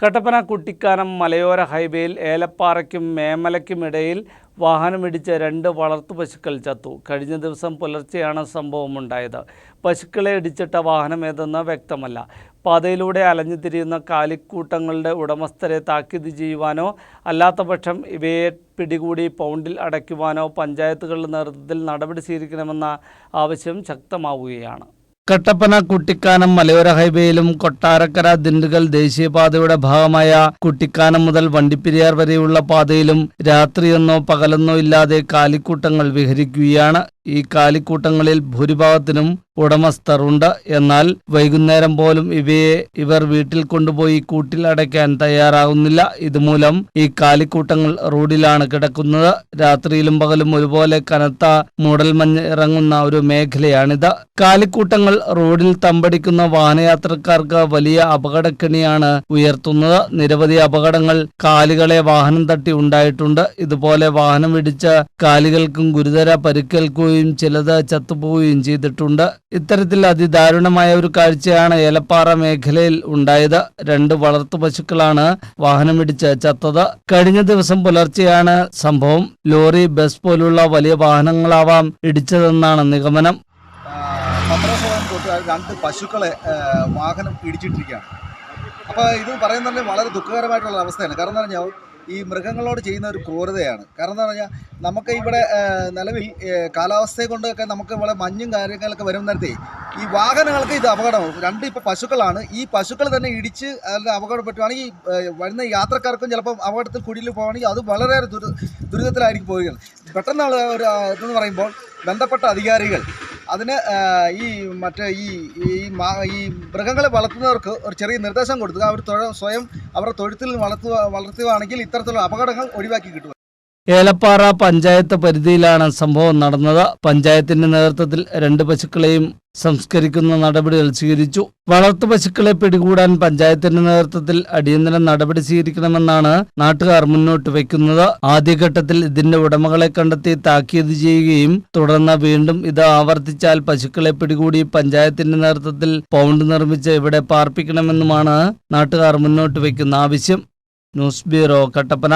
കട്ടപ്പന കുട്ടിക്കാനം മലയോര ഹൈവേയിൽ ഏലപ്പാറയ്ക്കും മേമലയ്ക്കുമിടയിൽ വാഹനമിടിച്ച് രണ്ട് വളർത്തു പശുക്കൾ ചത്തു. കഴിഞ്ഞ ദിവസം പുലർച്ചെയാണ് സംഭവമുണ്ടായത്. പശുക്കളെ ഇടിച്ചിട്ട വാഹനം ഏതെന്ന് വ്യക്തമല്ല. പാതയിലൂടെ അലഞ്ഞു തിരിയുന്ന കാലിക്കൂട്ടങ്ങളുടെ ഉടമസ്ഥരെ താക്കീത് ചെയ്യുവാനോ അല്ലാത്തപക്ഷം ഇവയെ പിടികൂടി പൗണ്ടിൽ അടയ്ക്കുവാനോ പഞ്ചായത്തുകളുടെ നേതൃത്വത്തിൽ നടപടി സ്വീകരിക്കണമെന്ന ആവശ്യം ശക്തമാവുകയാണ്. കട്ടപ്പന കുട്ടിക്കാനം മലയോര ഹൈവേയിലും കൊട്ടാരക്കര ദിണ്ടുകൽ ദേശീയപാതയുടെ ഭാഗമായ കുട്ടിക്കാനം മുതൽ വണ്ടിപ്പെരിയാർ വരെയുള്ള പാതയിലും രാത്രിയെന്നോ പകലെന്നോ ഇല്ലാതെ കാലിക്കൂട്ടങ്ങൾ വിഹരിക്കുകയാണ് ഈ കാലിക്കൂട്ടങ്ങളിൽ ഭൂരിഭാഗത്തിനും ഉടമസ്ഥർ ഉണ്ട് എന്നാൽ വൈകുന്നേരം പോലും ഇവയെ ഇവർ വീട്ടിൽ കൊണ്ടുപോയി കൂട്ടിൽ അടയ്ക്കാൻ തയ്യാറാകുന്നില്ല ഇതുമൂലം ഈ കാലിക്കൂട്ടങ്ങൾ റോഡിലാണ് കിടക്കുന്നത്. രാത്രിയിലും പകലും ഒരുപോലെ കനത്ത മൂടൽമഞ്ഞ് ഇറങ്ങുന്ന ഒരു മേഖലയാണിത്. കാലിക്കൂട്ടങ്ങൾ റോഡിൽ തമ്പടിക്കുന്ന വാഹനയാത്രക്കാർക്ക് വലിയ അപകടക്കെണിയാണ് ഉയർത്തുന്നത്. നിരവധി അപകടങ്ങൾ കാലുകളെ വാഹനം തട്ടി ഉണ്ടായിട്ടുണ്ട്. ഇതുപോലെ വാഹനം ഇടിച്ച് കാലുകൾക്കും ഗുരുതര പരിക്കേൽക്കുകയും ചിലത് ചത്തുപോവുകയും ചെയ്തിട്ടുണ്ട്. ഇത്തരത്തിൽ അതിദാരുണമായ ഒരു കാഴ്ചയാണ് ഏലപ്പാറ മേഖലയിൽ ഉണ്ടായത്. രണ്ട് വളർത്തു പശുക്കളാണ് വാഹനമിടിച്ച് ചത്തത്. കഴിഞ്ഞ ദിവസം പുലർച്ചെയാണ് സംഭവം. ലോറി ബസ് പോലുള്ള വലിയ വാഹനങ്ങളാവാം ഇടിച്ചതെന്നാണ് നിഗമനം. രണ്ട് പശുക്കളെ വാഹനം ഇടിച്ചിട്ടിരിക്കുകയാണ്. അപ്പോൾ ഇത് പറയുന്നത് വളരെ ദുഃഖകരമായിട്ടുള്ള അവസ്ഥയാണ്. കാരണം എന്ന് പറഞ്ഞാൽ ഈ മൃഗങ്ങളോട് ചെയ്യുന്ന ഒരു ക്രൂരതയാണ്. കാരണം എന്താ പറഞ്ഞാൽ നമുക്ക് ഇവിടെ നിലവിൽ കാലാവസ്ഥയെ കൊണ്ടൊക്കെ നമുക്ക് ഇവിടെ മഞ്ഞും കാര്യങ്ങളൊക്കെ വരും നേരത്തെ ഈ വാഹനങ്ങൾക്ക് ഇത് അപകടമാവും. രണ്ട് ഇപ്പോൾ പശുക്കളാണ്. ഈ പശുക്കൾ തന്നെ ഇടിച്ച് അതിൽ അപകടപ്പെട്ടുവാണെങ്കിൽ വരുന്ന യാത്രക്കാർക്കും ചിലപ്പം അപകടത്തിൽ കുടിയിൽ പോവുകയാണെങ്കിൽ അത് വളരെ ദുരി ദുരിതത്തിലായിരിക്കും പോവുകയാണ്. പെട്ടെന്നുള്ള ഒരു ഇതെന്ന് പറയുമ്പോൾ ബന്ധപ്പെട്ട അധികാരികൾ അതിന് ഈ മറ്റേ ഈ ഈ ഈ മൃഗങ്ങളെ വളർത്തുന്നവർക്ക് ഒരു ചെറിയ നിർദ്ദേശം കൊടുക്കുക അവർ സ്വയം അവരുടെ തൊഴുത്തിൽ വളർത്തുക വളർത്തുകയാണെങ്കിൽ ഇത്തരത്തിലുള്ള അപകടങ്ങൾ ഒഴിവാക്കി കിട്ടും ഏലപ്പാറ പഞ്ചായത്ത് പരിധിയിലാണ് സംഭവം നടന്നത്. പഞ്ചായത്തിന്റെ നേതൃത്വത്തിൽ രണ്ട് പശുക്കളെയും സംസ്കരിക്കുന്ന നടപടികൾ സ്വീകരിച്ചു. വളർത്തു പശുക്കളെ പിടികൂടാൻ പഞ്ചായത്തിന്റെ നേതൃത്വത്തിൽ അടിയന്തര നടപടി സ്വീകരിക്കണമെന്നാണ് നാട്ടുകാർ മുന്നോട്ട് വയ്ക്കുന്നത്. ആദ്യഘട്ടത്തിൽ ഇതിന്റെ ഉടമകളെ കണ്ടെത്തി താക്കീത് ചെയ്യുകയും തുടർന്ന് വീണ്ടും ഇത് ആവർത്തിച്ചാൽ പശുക്കളെ പിടികൂടി പഞ്ചായത്തിന്റെ നേതൃത്വത്തിൽ പൗണ്ട് നിർമ്മിച്ച് ഇവിടെ പാർപ്പിക്കണമെന്നുമാണ് നാട്ടുകാർ മുന്നോട്ട് വയ്ക്കുന്ന ആവശ്യം. News bureau Kattappana.